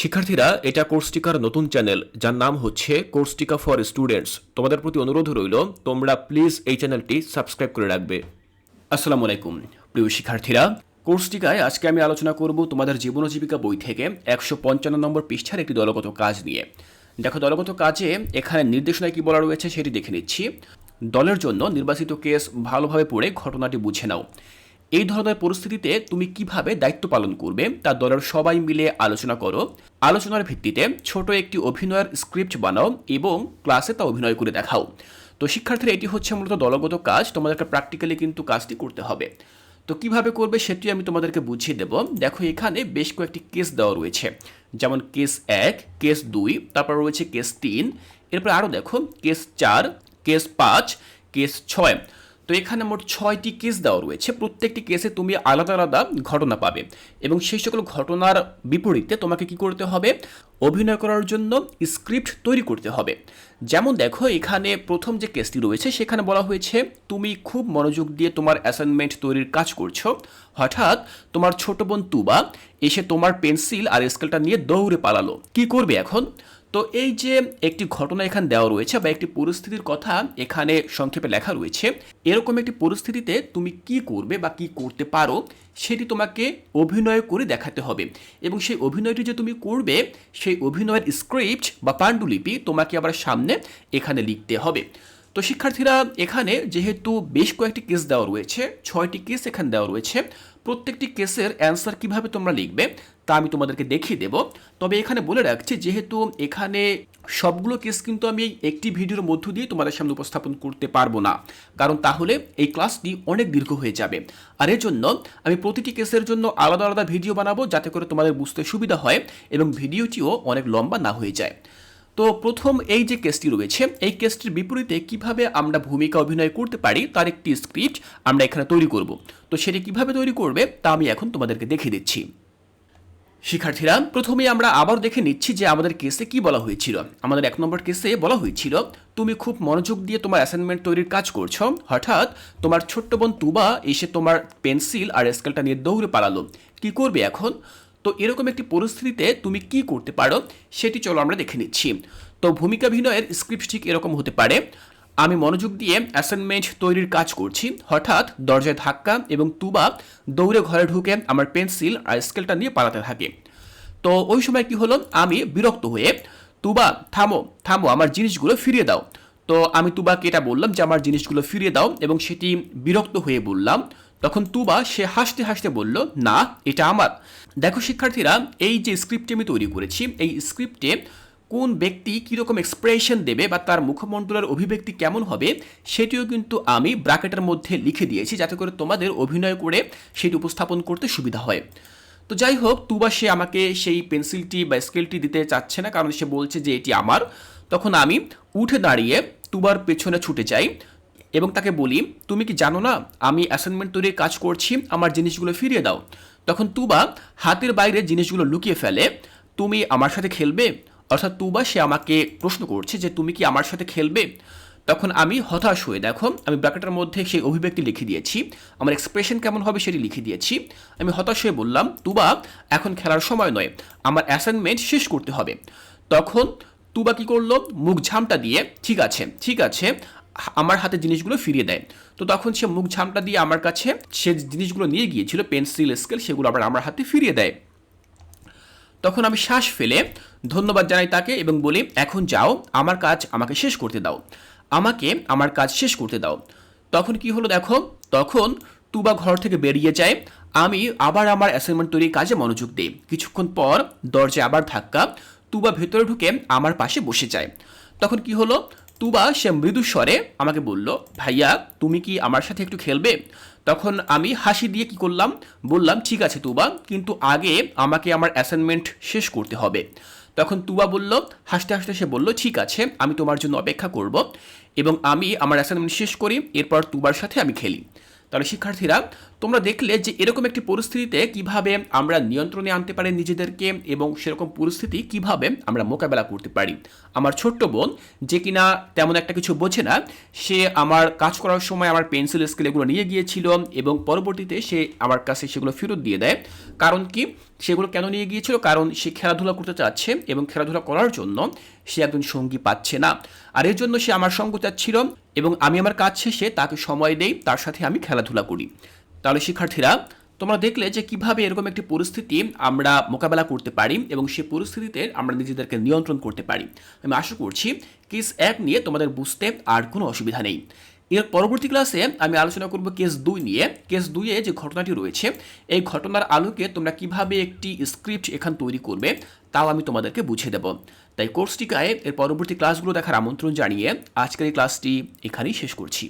শিক্ষার্থীরা এটা কোর্সটিকার নতুন চ্যানেল যার নাম হচ্ছে কোর্সটিকা ফর স্টুডেন্টস তোমাদের প্রতি অনুরোধ রইল, তোমরা প্লিজ এই চ্যানেলটি সাবস্ক্রাইব করে রাখবে। আসসালামু আলাইকুম, প্রিয় শিক্ষার্থীরা। কোর্সটিকায় আজকে আমি আলোচনা করব তোমাদের জীবন জীবিকা বই থেকে একশো পঞ্চান্ন নম্বর পৃষ্ঠার একটি দলগত কাজ নিয়ে। দেখো, দলগত কাজে এখানে নির্দেশনায় কি বলা রয়েছে সেটি দেখে নিচ্ছি। দলের জন্য নির্বাচিত কেস ভালোভাবে পড়ে ঘটনাটি বুঝে নাও। এই ধরনের পরিস্থিতিতে তুমি কীভাবে দায়িত্ব পালন করবে, তা দলের সবাই মিলে আলোচনা করো। আলোচনার ভিত্তিতে ছোট একটি অভিনয়ের স্ক্রিপ্ট বানাও এবং ক্লাসে তা অভিনয় করে দেখাও। তো শিক্ষার্থীরা, এটি হচ্ছে মূলত দলগত কাজ, তোমাদেরকে প্র্যাকটিক্যালি কিন্তু কাজটি করতে হবে। তো কীভাবে করবে সেটি আমি তোমাদেরকে বুঝিয়ে দেব। দেখো, এখানে বেশ কয়েকটি কেস দেওয়া রয়েছে। যেমন কেস এক কেস দুই, তারপর রয়েছে কেস তিন। এরপর আরও দেখো কেস চার কেস পাঁচ কেস ছয়। তো এখানে মোট ছয়টি কেস দেওয়া রয়েছে। প্রত্যেকটি কেসে তুমি আলাদা আলাদা ঘটনা পাবে এবং সেই সকল ঘটনার বিপরীতে তোমাকে কি করতে হবে? অভিনয় করার জন্য স্ক্রিপ্ট তৈরি করতে হবে। যেমন দেখো, এখানে প্রথম যে কেসটি রয়েছে, সেখানে বলা হয়েছে, তুমি খুব মনোযোগ দিয়ে তোমার অ্যাসাইনমেন্ট তৈরির কাজ করছ। হঠাৎ তোমার ছোট বোন তুবা এসে তোমার পেন্সিল আর স্কেলটা নিয়ে দৌড়ে পালালো। কি করবে এখন? তো এই যে একটি ঘটনা এখানে দেওয়া রয়েছে বা একটি পরিস্থিতির কথা এখানে সংক্ষেপে লেখা রয়েছে, এরকম একটি পরিস্থিতিতে তুমি কি করবে বা কি করতে পারো সেটি তোমাকে অভিনয় করে দেখাতে হবে। এবং সেই অভিনয়টি যে তুমি করবে, সেই অভিনয়ের স্ক্রিপ্ট বা পাণ্ডুলিপি তোমাকে আবার সামনে এখানে লিখতে হবে। তো শিক্ষার্থীরা এখানে যেহেতু বেশ কয়েকটি কেস দেওয়া রয়েছে, ছয়টি কেস এখানে দেওয়া রয়েছে, প্রত্যেকটি কেসের অ্যান্সার কীভাবে তোমরা লিখবে তা আমি তোমাদেরকে দেখিয়ে দেব। তবে এখানে বলে রাখছি, যেহেতু এখানে সবগুলো কেস কিন্তু আমি একটি ভিডিওর মধ্য দিয়ে তোমাদের সামনে উপস্থাপন করতে পারব না, কারণ তাহলে এই ক্লাসটি অনেক দীর্ঘ হয়ে যাবে। আর এর জন্য আমি প্রতিটি কেসের জন্য আলাদা আলাদা ভিডিও বানাবো যাতে করে তোমাদের বুঝতে সুবিধা হয় এবং ভিডিওটিও অনেক লম্বা না হয়ে যায়। তো প্রথম এই যে কেসটি রয়েছে, এই কেসটির বিপরীতে কীভাবে আমরা ভূমিকা অভিনয় করতে পারি তার একটি স্ক্রিপ্ট আমরা এখানে তৈরি করব। তো সেটি কীভাবে তৈরি করবে তা আমি এখন তোমাদেরকে দেখিয়ে দিচ্ছি। শিক্ষার্থীরা, প্রথমে আমরা আবার দেখে নিচ্ছি যে আমাদের কেসে কি বলা হয়েছিল। আমাদের এক নম্বর কেসে বলা হয়েছিল, তুমি খুব মনোযোগ দিয়ে তোমার অ্যাসাইনমেন্ট তৈরির কাজ করছ। হঠাৎ তোমার ছোট্ট বোন তুবা এসে তোমার পেন্সিল আর স্কেলটা নিয়ে দৌড়ে পালালো। কি করবে এখন? তো এরকম একটি পরিস্থিতিতে তুমি কি করতে পারো সেটি চলো আমরা দেখে নিচ্ছি। তো ভূমিকা অভিনয়ের স্ক্রিপ্ট ঠিক এরকম হতে পারে। আমি মনোযোগ দিয়ে অ্যাসাইনমেন্ট তৈরির কাজ করছি। হঠাৎ দরজায় ধাক্কা এবং তুবা দৌড়ে ঘরে ঢুকে আমার পেন্সিল আর স্কেলটা নিয়ে পালাতে থাকে। তো ওই সময় কি হলো? আমি বিরক্ত হয়ে, তুবা, থামো থামো, আমার জিনিসগুলো ফিরিয়ে দাও। তো আমি তুবাকে এটা বললাম যে, আমার জিনিসগুলো ফিরিয়ে দাও। এবং সেটি বিরক্ত হয়ে বললাম তখন তুবা সে হাসতে হাসতে বলল, না, এটা আমার। দেখো শিক্ষার্থীরা, এই যে স্ক্রিপ্টটি আমি তৈরি করেছি, এই স্ক্রিপ্টে কোন ব্যক্তি কীরকম এক্সপ্রেশন দেবে বা তার মুখমণ্ডলের অভিব্যক্তি কেমন হবে, সেটিও কিন্তু আমি ব্র্যাকেটের মধ্যে লিখে দিয়েছি, যাতে করে তোমাদের অভিনয় করে সেটি উপস্থাপন করতে সুবিধা হয়। তো যাই হোক, তুবা সে আমাকে সেই পেন্সিলটি বা স্কেলটি দিতে চাচ্ছে না, কারণ সে বলছে যে এটি আমার। তখন আমি উঠে দাঁড়িয়ে তুবার পেছনে ছুটে যাই। এবং তাকে বলি, তুমি কি জানো না, আমি অ্যাসাইনমেন্ট তৈরির কাজ করছি, আমার জিনিসগুলো ফিরিয়ে দাও। তখন তুবা হাতের বাইরে জিনিসগুলো লুকিয়ে ফেলে, তুমি আমার সাথে খেলবে? অর্থাৎ তুবা, সে আমাকে প্রশ্ন করছে যে, তুমি কি আমার সাথে খেলবে? তখন আমি হতাশ হয়ে, দেখো, আমি ব্র্যাকেটের মধ্যে সেই অভিব্যক্তি লিখে দিয়েছি, আমার এক্সপ্রেশন কেমন হবে সেটি লিখে দিয়েছি। আমি হতাশ হয়ে বললাম, তুবা, এখন খেলার সময় নয়, আমার অ্যাসাইনমেন্ট শেষ করতে হবে। তখন তুবা কি করল, মুখ ঝামটা দিয়ে, ঠিক আছে ঠিক আছে আমার হাতে জিনিসগুলো ফিরিয়ে দেয়। তো তখন সে মুখ ঝামটা দিয়ে আমার কাছে সে জিনিসগুলো নিয়ে গিয়েছিল, পেন্সিল, স্কেল, সেগুলো আবার আমার হাতে ফিরিয়ে দেয়। তখন আমি শ্বাস ফেলে ধন্যবাদ জানাই তাকে এবং বলি, এখন যাও, আমার কাজ আমাকে শেষ করতে দাও। আমাকে আমার কাজ শেষ করতে দাও। তখন কি হলো দেখো, তখন তুবা ঘর থেকে বেরিয়ে যায়। আমি আবার আমার অ্যাসাইনমেন্ট তৈরির কাজে মনোযোগ দিই। কিছুক্ষণ পর দরজায় আবার ধাক্কা, তুবা ভেতরে ঢুকে আমার পাশে বসে যায়। তখন কি হলো তুবা সে মৃদু স্বরে আমাকে বলল, ভাইয়া, তুমি কি আমার সাথে একটু খেলবে? তখন আমি হাসি দিয়ে কি করলাম? বললাম, ঠিক আছে তুবা, কিন্তু আগে আমাকে আমার অ্যাসাইনমেন্ট শেষ করতে হবে। তখন তুবা বলল, হাসতে হাসতে সে বলল, ঠিক আছে, আমি তোমার জন্য অপেক্ষা করব এবং আমি আমার অ্যাসাইনমেন্ট শেষ করি, এরপর তুবার সাথে আমি খেলি। তাহলে শিক্ষার্থীরা, তোমরা দেখলে যে এরকম একটি পরিস্থিতিতে কীভাবে আমরা নিয়ন্ত্রণে আনতে পারি নিজেদেরকে এবং সেরকম পরিস্থিতি কীভাবে আমরা মোকাবেলা করতে পারি। আমার ছোট্ট বোন, যে কিনা তেমন একটা কিছু বোঝে না, সে আমার কাজ করার সময় আমার পেন্সিল, স্কেল এগুলো নিয়ে গিয়েছিল এবং পরবর্তীতে সে আমার কাছে সেগুলো ফেরত দিয়ে দেয়। কারণ কি? সেগুলো কেন নিয়ে গিয়েছিল? কারণ সে খেলাধুলা করতে চাচ্ছে এবং খেলাধুলা করার জন্য সে একজন সঙ্গী পাচ্ছে না। আর এর জন্য সে আমার সঙ্গ চাচ্ছিল এবং আমি আমার কাজ শেষে তাকে সময় দেই, তার সাথে আমি খেলাধুলা করি। তাহলে শিক্ষার্থীরা, তোমরা দেখলে যে কীভাবে এরকম একটি পরিস্থিতি আমরা মোকাবেলা করতে পারি এবং সেই পরিস্থিতিতে আমরা নিজেদেরকে নিয়ন্ত্রণ করতে পারি। আমি আশা করছি কেস এক নিয়ে তোমাদের বুঝতে আর কোনো অসুবিধা নেই। এর পরবর্তী ক্লাসে আমি আলোচনা করব কেস দুই নিয়ে। কেস দুইয়ে যে ঘটনাটি রয়েছে, এই ঘটনার আলোকে তোমরা কীভাবে একটি স্ক্রিপ্ট এখান তৈরি করবে তাও আমি তোমাদেরকে বুঝিয়ে দেব। তাই কোর্সটিকায় এর পরবর্তী ক্লাসগুলো দেখার আমন্ত্রণ জানিয়ে আজকের এই ক্লাসটি এখানেই শেষ করছি।